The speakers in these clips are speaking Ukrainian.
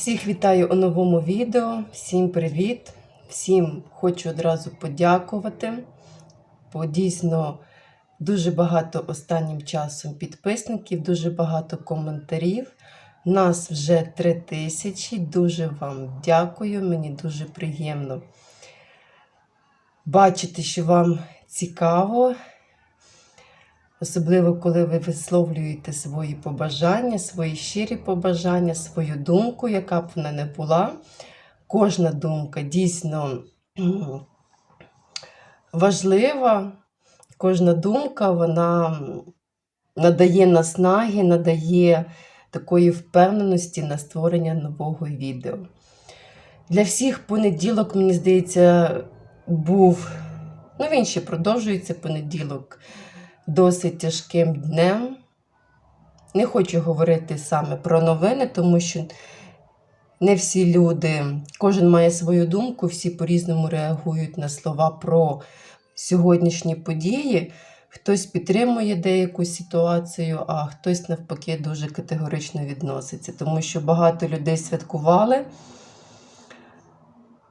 Всіх вітаю у новому відео. Всім привіт! Всім хочу одразу подякувати. Бо дійсно дуже багато останнім часом підписників, дуже багато коментарів. Нас вже три тисячі. Дуже вам дякую. Мені дуже приємно бачити, що вам цікаво. Особливо, коли ви висловлюєте свої побажання, свої щирі побажання, свою думку, яка б вона не була. Кожна думка дійсно важлива. Кожна думка вона надає наснаги, надає такої впевненості на створення нового відео. Для всіх понеділок, мені здається, був, ну він ще продовжується понеділок досить тяжким днем. Не хочу говорити саме про новини, тому що не всі люди, кожен має свою думку, всі по-різному реагують на слова про сьогоднішні події. Хтось підтримує деяку ситуацію, а хтось навпаки дуже категорично відноситься, тому що багато людей святкували,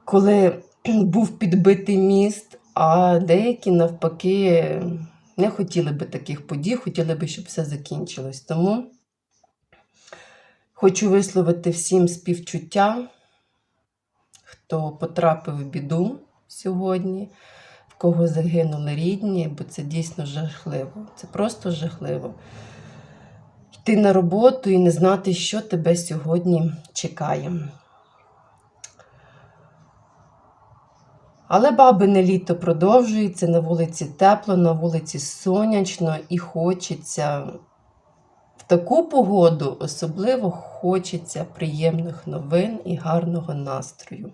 коли був підбитий міст, а деякі навпаки не хотіли би таких подій, хотіли би, щоб все закінчилось. Тому хочу висловити всім співчуття, хто потрапив в біду сьогодні, в кого загинули рідні, бо це дійсно жахливо. Це просто жахливо. Йти на роботу і не знати, що тебе сьогодні чекає. Але бабине літо продовжується, на вулиці тепло, на вулиці сонячно і хочеться в таку погоду особливо хочеться приємних новин і гарного настрою.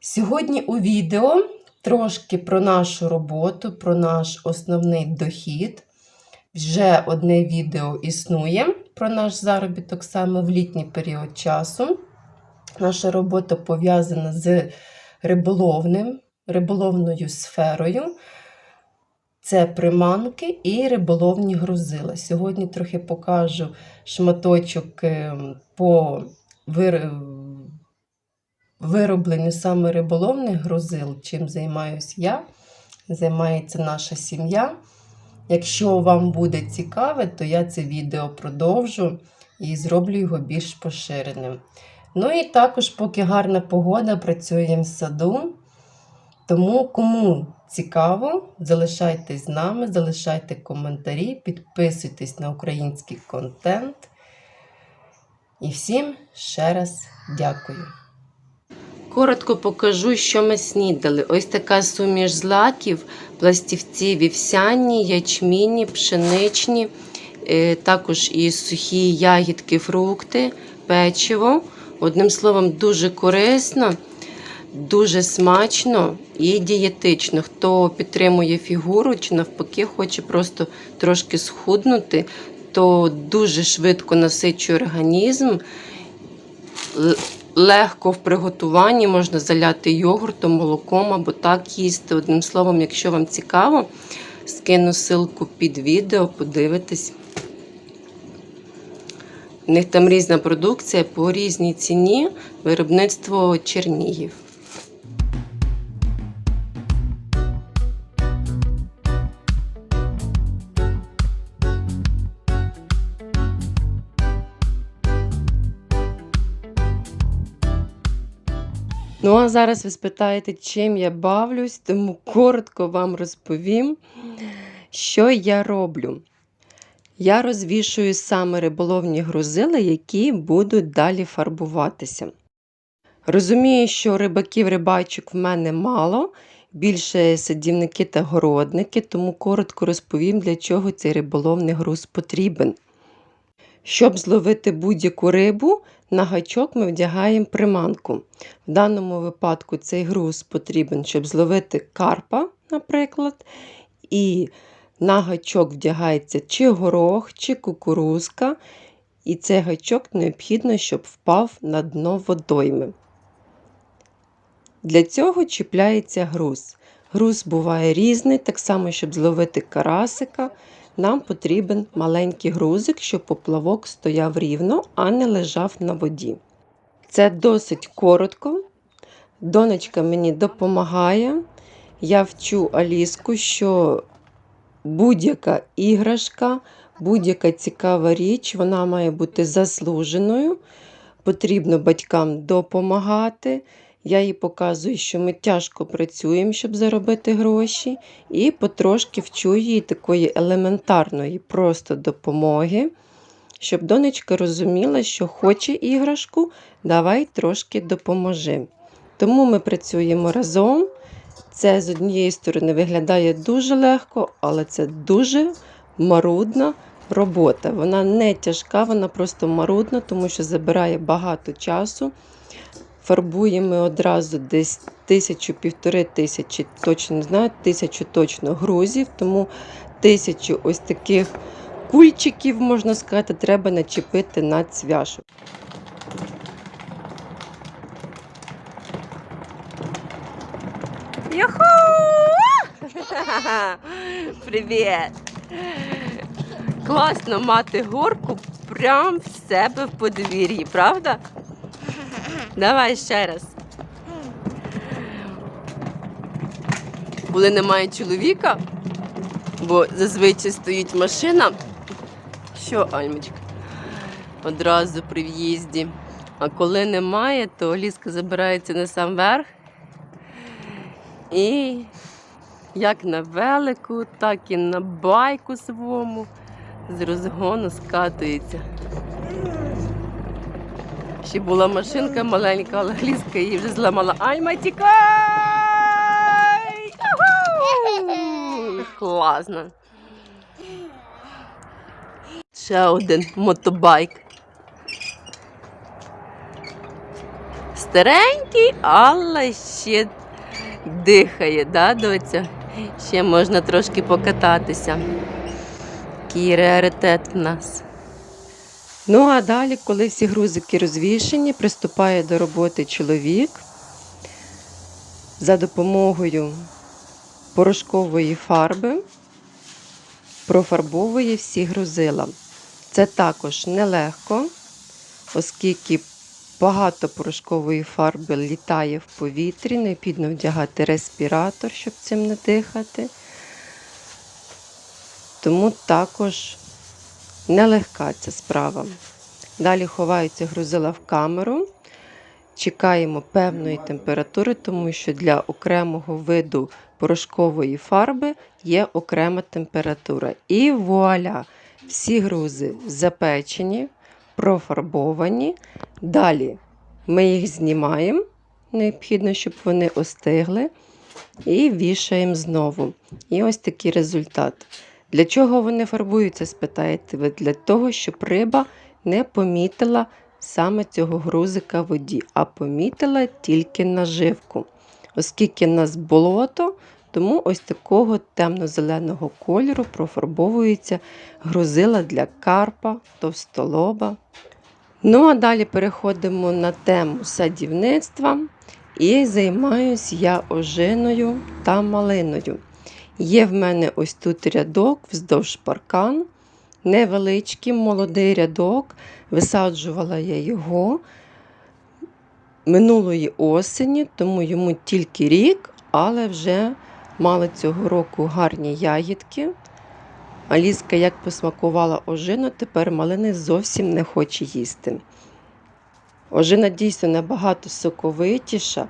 Сьогодні у відео трошки про нашу роботу, про наш основний дохід. Вже одне відео існує про наш заробіток саме в літній період часу. Наша робота пов'язана з риболовним, риболовною сферою. Це приманки і риболовні грузила. Сьогодні трохи покажу шматочок е, по виробленню саме риболовних грузил, чим займаюся я, займається наша сім'я. Якщо вам буде цікаве, то я це відео продовжу і зроблю його більш поширеним. Ну і також, поки гарна погода, працюємо в саду. Тому, кому цікаво, залишайтесь з нами, залишайте коментарі, підписуйтесь на український контент. І всім ще раз дякую. Коротко покажу, що ми снідали. Ось така суміш злаків, пластівці вівсяні, ячмінні, пшеничні, е, також і сухі ягідки, фрукти, печиво. Одним словом, дуже корисно, дуже смачно і дієтично. Хто підтримує фігуру чи навпаки хоче просто трошки схуднути, то дуже швидко насичує організм. Легко в приготуванні можна заляти йогуртом, молоком або так їсти. Одним словом, якщо вам цікаво, скину ссылку під відео, подивитесь. У них там різна продукція по різній ціні, виробництво Чернігів. Ну, а зараз ви спитаєте, чим я бавлюсь, тому коротко вам розповім, що я роблю. Я розвішую саме риболовні грузили, які будуть далі фарбуватися. Розумію, що рибаків рибачок в мене мало, більше садівники та городники, тому коротко розповім, для чого цей риболовний груз потрібен. Щоб зловити будь-яку рибу, на гачок ми вдягаємо приманку. В даному випадку цей груз потрібен, щоб зловити карпа, наприклад, і на гачок вдягається чи горох, чи кукурузка, і цей гачок необхідно, щоб впав на дно водойми. Для цього чіпляється груз. Груз буває різний, так само, щоб зловити карасика, нам потрібен маленький грузик, щоб поплавок стояв рівно, а не лежав на воді. Це досить коротко. Донечка мені допомагає. Я вчу Аліску, що будь-яка іграшка, будь-яка цікава річ, вона має бути заслуженою. Потрібно батькам допомагати. Я їй показую, що ми тяжко працюємо, щоб заробити гроші, і потрошки вчу її такої елементарної просто допомоги, щоб донечка розуміла, що хоче іграшку, давай трошки допоможи. Тому ми працюємо разом. Це з однієї сторони виглядає дуже легко, але це дуже марудна робота. Вона не тяжка, вона просто марудна, тому що забирає багато часу. Фарбуємо одразу десь тисячу, півтори тисячі, точно не знаю, тисячу точно грузів, тому тисячу ось таких кульчиків, можна сказати, треба начепити на цвяшок. Юху! Привіт! Класно мати горку прям в себе в подвір'ї, правда? Давай ще раз. Коли немає чоловіка, бо зазвичай стоїть машина. Що, Альмочка? Одразу при в'їзді. А коли немає, то Ліска забирається на сам верх. І як на велику, так і на байку свому з розгону скатується. Ще була машинка маленька, але Ліска її вже зламала. Альма, тікай! Класно. Ще один мотобайк. Старенький, але ще дихає, да, доця? Ще можна трошки покататися. Який раритет в нас. Ну а далі, коли всі грузики розвішені, приступає до роботи чоловік за допомогою порошкової фарби профарбовує всі грузила. Це також нелегко, оскільки багато порошкової фарби літає в повітрі, необхідно вдягати респіратор, щоб цим не дихати. Тому також нелегка ця справа. Далі ховаються грузила в камеру. Чекаємо певної температури, тому що для окремого виду порошкової фарби є окрема температура. І вуаля! Всі грузи запечені, профарбовані. Далі ми їх знімаємо, необхідно, щоб вони остигли, і вішаємо знову. І ось такий результат. Для чого вони фарбуються, спитаєте ви? Для того, щоб риба не помітила саме цього грузика в воді, а помітила тільки наживку. Оскільки в нас болото, тому ось такого темно-зеленого кольору профарбовується грузила для карпа, товстолоба. Ну, а далі переходимо на тему садівництва і займаюся я ожиною та малиною. Є в мене ось тут рядок вздовж паркан, невеличкий молодий рядок. Висаджувала я його минулої осені, тому йому тільки рік, але вже мали цього року гарні ягідки. Аліска як посмакувала ожину, тепер малини зовсім не хоче їсти. Ожина дійсно набагато соковитіша,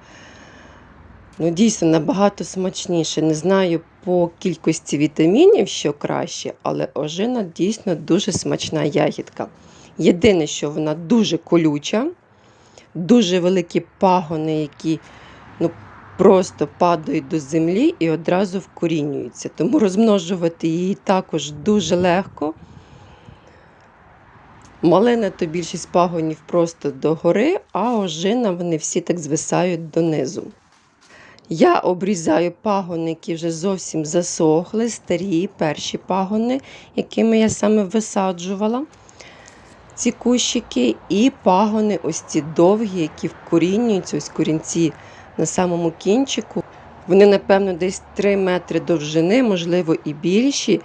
ну дійсно набагато смачніше. Не знаю по кількості вітамінів, що краще, але ожина дійсно дуже смачна ягідка. Єдине, що вона дуже колюча, дуже великі пагони, які ну, просто падають до землі і одразу вкорінюються. Тому розмножувати її також дуже легко. Малина то більшість пагонів просто догори, а ожина вони всі так звисають донизу. Я обрізаю пагони, які вже зовсім засохли, старі перші пагони, якими я саме висаджувала ці кущики, і пагони ось ці довгі, які вкорінюються, ось корінці на самому кінчику. Вони, напевно, десь 3 метри довжини, можливо, і більші.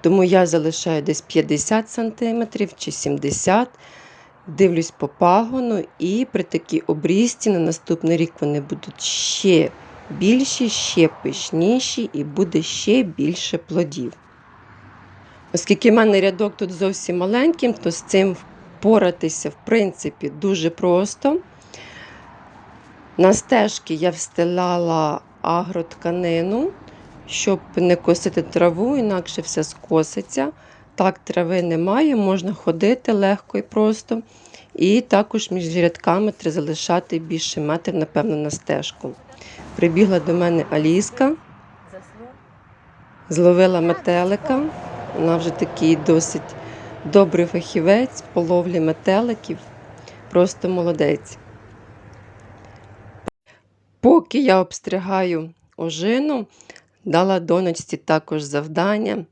Тому я залишаю десь 50 см чи 70 дивлюсь по пагону, і при такій обрізці на наступний рік вони будуть ще більші, ще пишніші і буде ще більше плодів. Оскільки в мене рядок тут зовсім маленький, то з цим впоратися, в принципі, дуже просто. На стежки я встилала агротканину, щоб не косити траву, інакше все скоситься. Так, трави немає, можна ходити легко і просто. І також між рядками треба залишати більше метрів, напевно, на стежку. Прибігла до мене Аліска, зловила метелика. Вона вже такий досить добрий фахівець по ловлі метеликів. Просто молодець. Поки я обстригаю ожину, дала донечці також завдання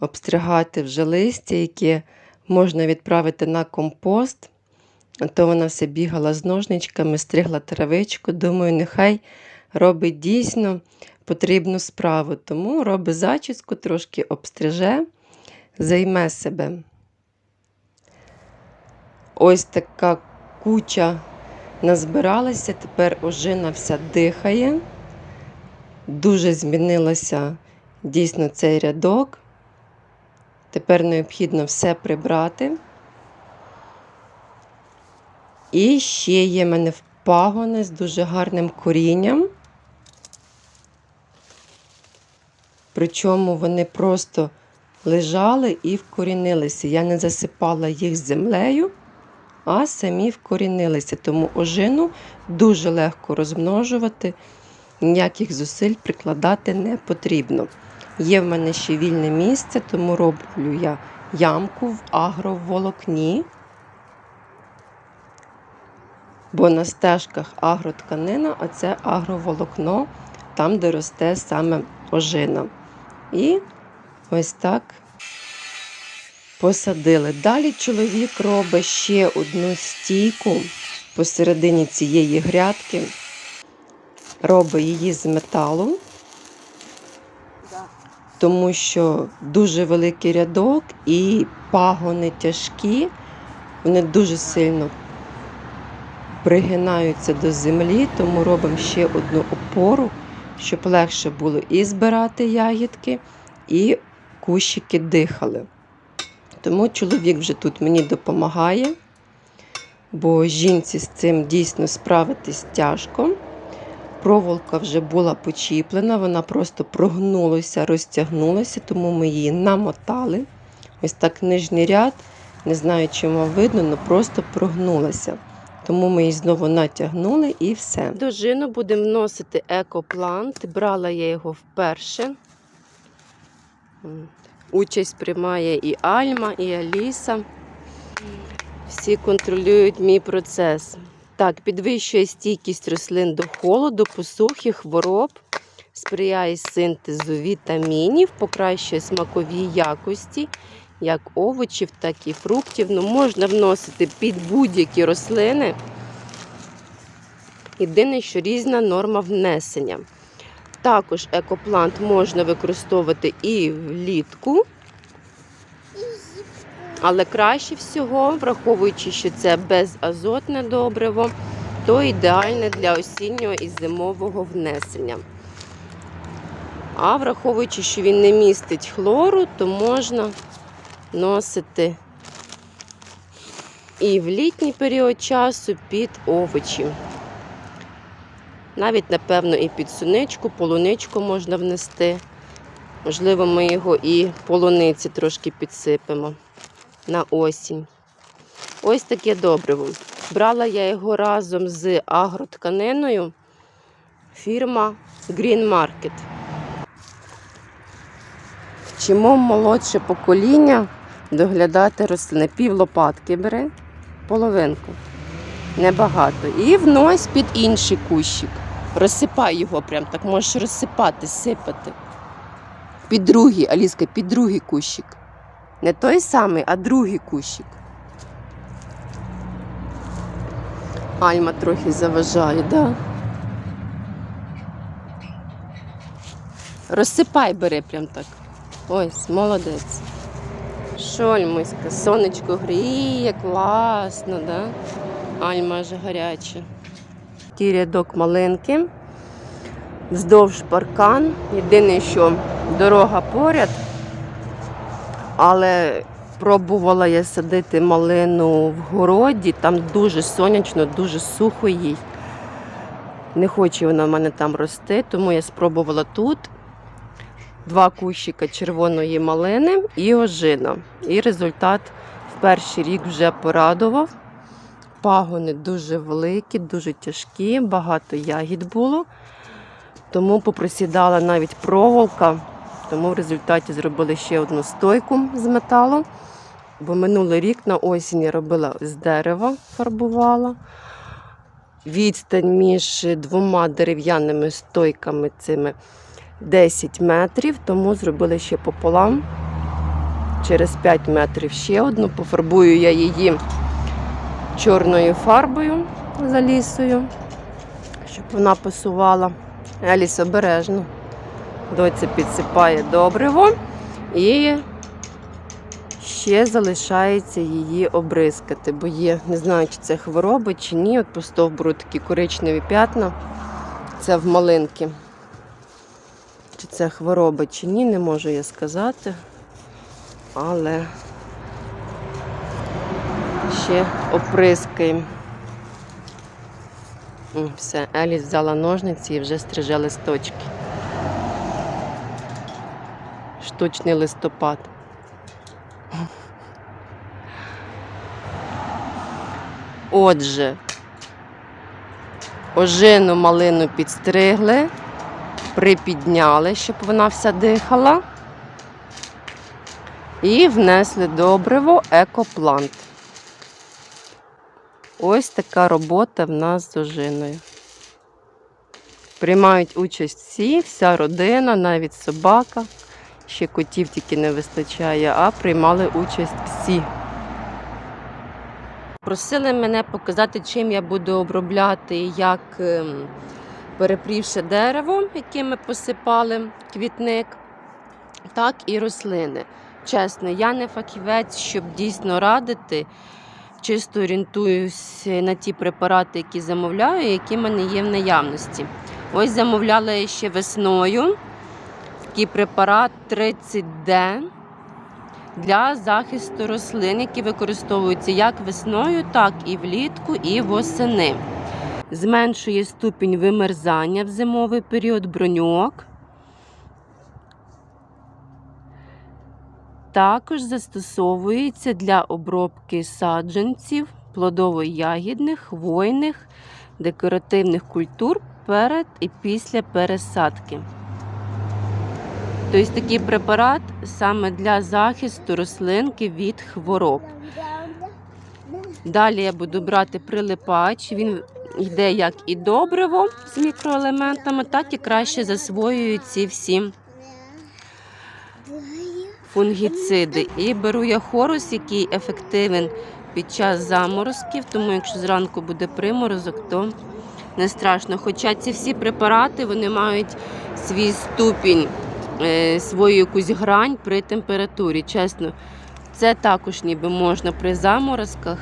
обстригати вже листя, яке можна відправити на компост. А то вона все бігала з ножничками, стригла травичку. Думаю, нехай робить дійсно потрібну справу. Тому робить зачіску, трошки обстриже, займе себе. Ось така куча назбиралася, тепер ожина вся дихає. Дуже змінилося дійсно цей рядок. Тепер необхідно все прибрати. І ще є в мене пагони з дуже гарним корінням. Причому вони просто лежали і вкорінилися. Я не засипала їх землею, а самі вкорінилися. Тому ожину дуже легко розмножувати, ніяких зусиль прикладати не потрібно. Є в мене ще вільне місце, тому роблю я ямку в агроволокні. Бо на стежках агротканина, а це агроволокно, там, де росте саме ожина. І ось так посадили. Далі чоловік робить ще одну стійку посередині цієї грядки, робить її з металу тому що дуже великий рядок і пагони тяжкі, вони дуже сильно пригинаються до землі, тому робимо ще одну опору, щоб легше було і збирати ягідки, і кущики дихали. Тому чоловік вже тут мені допомагає, бо жінці з цим дійсно справитись тяжко. Проволока вже була почіплена, вона просто прогнулася, розтягнулася, тому ми її намотали. Ось так нижній ряд, не знаю, чи вам видно, але просто прогнулася. Тому ми її знову натягнули і все. Дожину будемо вносити екоплант. Брала я його вперше. Участь приймає і Альма, і Аліса. Всі контролюють мій процес. Так, підвищує стійкість рослин до холоду, посухи, хвороб, сприяє синтезу вітамінів, покращує смакові якості, як овочів, так і фруктів. Ну, можна вносити під будь-які рослини. Єдине, що різна норма внесення. Також екоплант можна використовувати і влітку. Але краще всього, враховуючи, що це безазотне добриво, то ідеальне для осіннього і зимового внесення. А враховуючи, що він не містить хлору, то можна носити і в літній період часу під овочі. Навіть, напевно, і під суничку, полуничку можна внести. Можливо, ми його і полуниці трошки підсипемо на осінь. Ось таке добриво. Брала я його разом з агротканиною. Фірма Green Market. Вчимо молодше покоління доглядати рослини. Пів лопатки бери, половинку. Небагато. І внось під інший кущик. Розсипай його прям так, можеш розсипати, сипати. Під другий, Аліска, під другий кущик. Не той самий, а другий кущик. Альма трохи заважає, да? Розсипай бери прям так. Ось, молодець. Що, сонечко гріє, класно, да? Альма аж гаряча. Ті рядок малинки, вздовж паркан. Єдине, що дорога поряд, але пробувала я садити малину в городі, там дуже сонячно, дуже сухо їй. Не хоче вона в мене там рости, тому я спробувала тут два кущика червоної малини і ожина. І результат в перший рік вже порадував. Пагони дуже великі, дуже тяжкі, багато ягід було. Тому попросідала навіть проволока. Тому в результаті зробили ще одну стойку з металу. Бо минулий рік на осінь я робила з дерева, фарбувала. Відстань між двома дерев'яними стойками цими 10 метрів, тому зробили ще пополам. Через 5 метрів ще одну. Пофарбую я її чорною фарбою за лісою, щоб вона пасувала. Еліс обережно. Доця підсипає добриво і ще залишається її обризкати, бо є, не знаю, чи це хвороби, чи ні. От по стовбуру такі коричневі п'ятна. Це в малинки. Чи це хвороба, чи ні, не можу я сказати. Але ще оприскаємо. Все, Еліс взяла ножниці і вже стриже листочки. Штучний листопад. Отже, ожину малину підстригли, припідняли, щоб вона вся дихала. І внесли добриво екоплант. Ось така робота в нас з ожиною. Приймають участь всі, вся родина, навіть собака. Ще котів тільки не вистачає, а приймали участь всі. Просили мене показати, чим я буду обробляти, як ем, перепрівши дерево, яким ми посипали квітник, так і рослини. Чесно, я не фахівець, щоб дійсно радити. Чисто орієнтуюсь на ті препарати, які замовляю, які в мене є в наявності. Ось замовляла я ще весною такий препарат 30D для захисту рослин, які використовуються як весною, так і влітку, і восени. Зменшує ступінь вимерзання в зимовий період броньок. Також застосовується для обробки саджанців, плодово-ягідних, хвойних, декоративних культур перед і після пересадки. Тобто такий препарат саме для захисту рослинки від хвороб. Далі я буду брати прилипач. Він йде як і добриво з мікроелементами, так і краще засвоює ці всі фунгіциди. І беру я хорус, який ефективен під час заморозків, тому якщо зранку буде приморозок, то не страшно. Хоча ці всі препарати вони мають свій ступінь, е, свою якусь грань при температурі. Чесно, це також ніби можна при заморозках.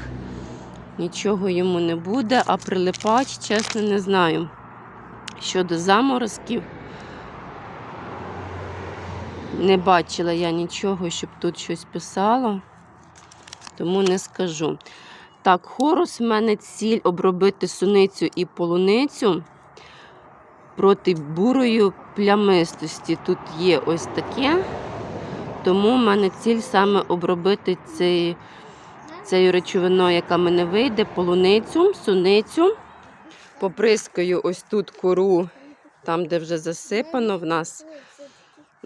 Нічого йому не буде, а прилипач, чесно, не знаю. Щодо заморозків, не бачила я нічого, щоб тут щось писало, тому не скажу. Так, хорус в мене ціль обробити суницю і полуницю проти бурої плямистості. Тут є ось таке, тому в мене ціль саме обробити цей, цією речовиною, яка мене вийде, полуницю, суницю. Поприскаю ось тут кору, там, де вже засипано в нас.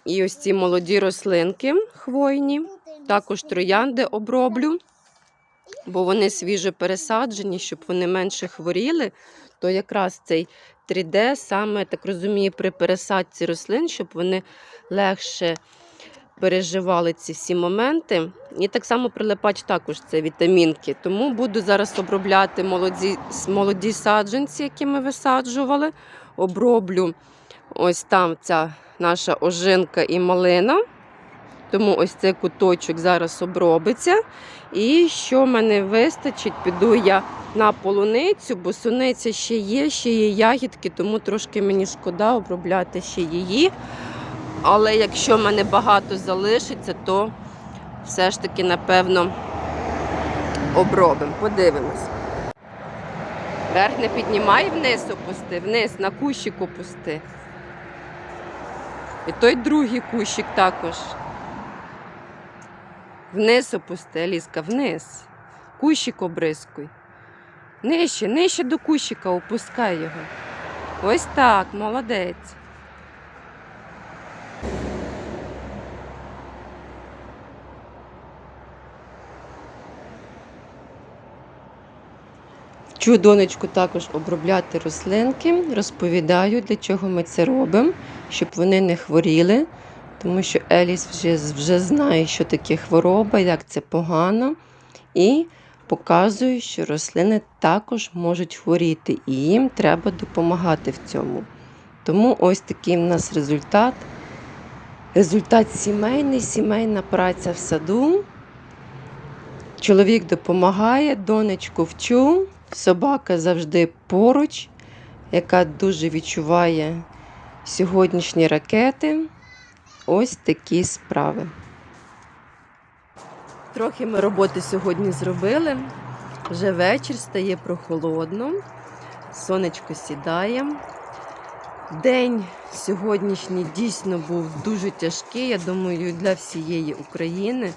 І ось ці молоді рослинки хвойні. Також троянди оброблю, бо вони свіжо пересаджені, щоб вони менше хворіли. То якраз цей 3D саме, так розумію, при пересадці рослин, щоб вони легше переживали ці всі моменти. І так само прилипач також це вітамінки. Тому буду зараз обробляти молоді, молоді саджанці, які ми висаджували. Оброблю ось там ця наша ожинка і малина, Тому ось цей куточок зараз обробиться. І що мене вистачить, піду я на полуницю, бо суниця ще є, ще є ягідки, тому трошки мені шкода обробляти ще її. Але якщо мене багато залишиться, то все ж таки, напевно, обробимо. Подивимось. Верх не піднімай, вниз опусти, вниз, на кущик опусти. І той другий кущик також. Вниз опусти, Аліска, вниз. Кущик обрискуй. Нижче, нижче до кущика опускай його. Ось так, молодець. Вчу донечку також обробляти рослинки. Розповідаю, для чого ми це робимо, щоб вони не хворіли, тому що Еліс вже, вже знає, що таке хвороба, як це погано. І показую, що рослини також можуть хворіти, і їм треба допомагати в цьому. Тому ось такий в нас результат. Результат сімейний, сімейна праця в саду. Чоловік допомагає, донечку вчу. Собака завжди поруч, яка дуже відчуває сьогоднішні ракети. Ось такі справи. Трохи ми роботи сьогодні зробили. Вже вечір стає прохолодно, сонечко сідає. День сьогоднішній дійсно був дуже тяжкий, я думаю, для всієї України.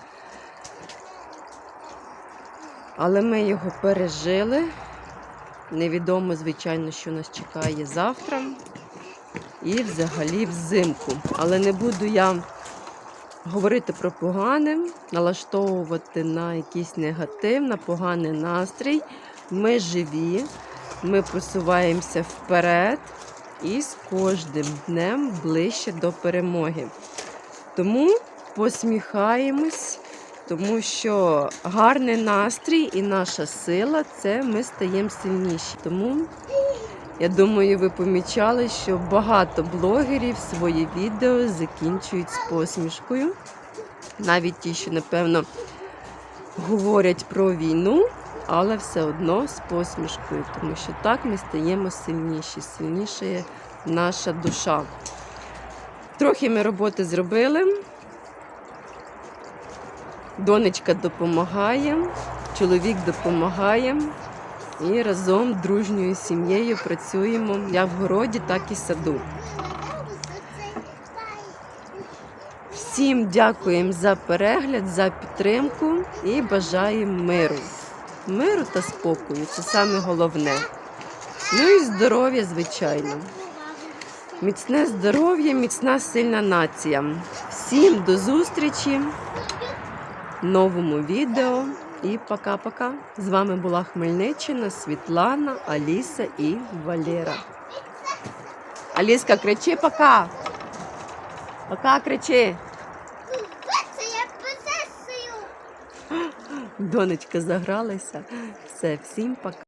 Але ми його пережили. Невідомо, звичайно, що нас чекає завтра. І взагалі взимку. Але не буду я говорити про погане, налаштовувати на якийсь негатив, на поганий настрій. Ми живі, ми просуваємося вперед і з кожним днем ближче до перемоги. Тому посміхаємось, тому що гарний настрій і наша сила це ми стаємо сильніші. Тому я думаю, ви помічали, що багато блогерів свої відео закінчують з посмішкою. Навіть ті, що, напевно, говорять про війну, але все одно з посмішкою, тому що так ми стаємо сильніші, сильніша наша душа. Трохи ми роботи зробили. Донечка допомагає, чоловік допомагає. І разом дружньою сім'єю працюємо як в городі, так і саду. Всім дякуємо за перегляд, за підтримку і бажаємо миру. Миру та спокою це саме головне. Ну і здоров'я, звичайно. Міцне здоров'я, міцна сильна нація. Всім до зустрічі в новому відео. І пока-пока. З вами була Хмельниччина, Світлана, Аліса і Валера. Аліска, кричи пока. Пока кричи. Донечка загралася. Все, всім пока.